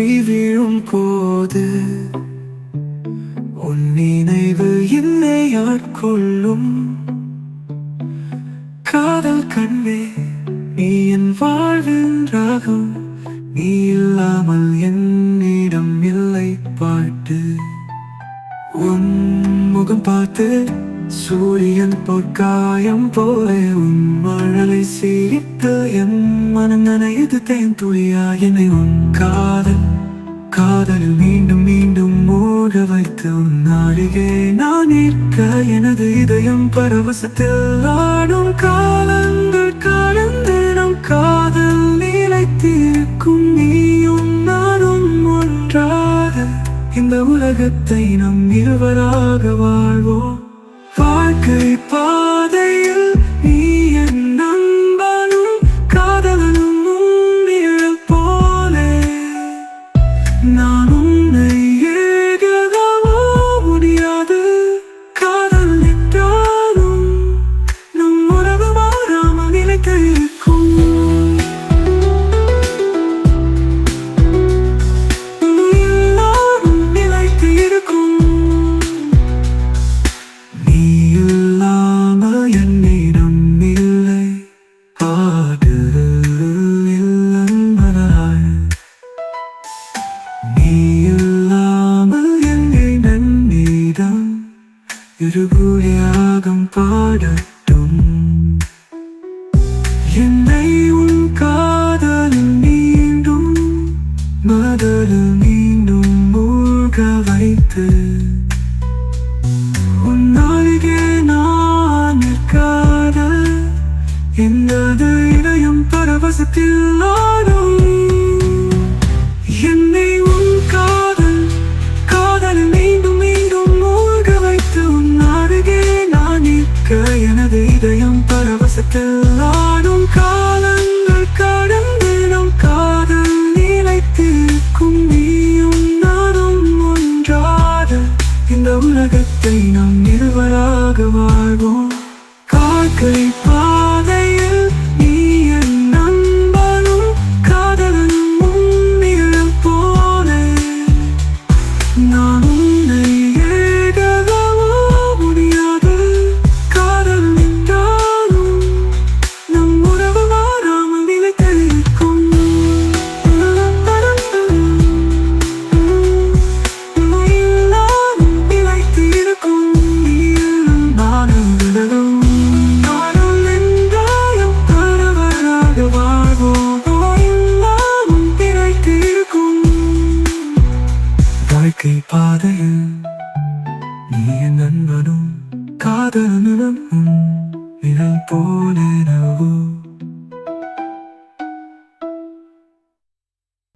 ஒளி வீழும் போது உன் நினைவு என்னை ஆட்கொள்ளும். காதல் கண்ணே நீ என் வாழ்வின் ராகம் நீ இல்லாமல் என்னிடம் இல்லை பாட்டு. உன் முகம் பார்த்து சூரியன் பொற்காயம் போல உன் மழலை சீர்த்து என் மனம் நனையது தேன் துளியா என்னை உன் காதல் காதலில் மீண்டும் மீண்டும் மூட வைத்து உன் நாளிகே நான் நிற்க எனது இதயம் பரவசத்தில் ஆடும் காலங்கள் கடந்து நம் காதல் நிலைத்திருக்கும் நீயும் நானும் ஒன்றாக. இந்த உலகத்தை நம் இருவராக வாழ்வோம். வாழ்க்கை பா ஆடு இல்லைமனாய் நீ இல்லாமல் என்னை நன்னிடம் இருபுரியாகம் பாடட்டும். என்னை உன் காதலில் மீண்டும் மதலில் மீண்டும் மூழ்க வைத்து என்னது இதயம் பரவசத்தில் ஆடும் என்னை உன் காதல் காதல் மீண்டும் மீண்டும் மூழ்க வைத்து உன் அருகே நான் நிற்க எனது இதயம் பரவசத்தில் ஆடும் காலங்கள் கடந்து நம் காதல் நிலைத்திருக்கும் நீயும் நானும் ஒன்றாக இந்த உலகத்தை நாம் இருவராக வாழ்வோம். காக்கை வாழ்க்கை பாதையில் நீ என் நண்பனும் காதலனும். நிழல் போலே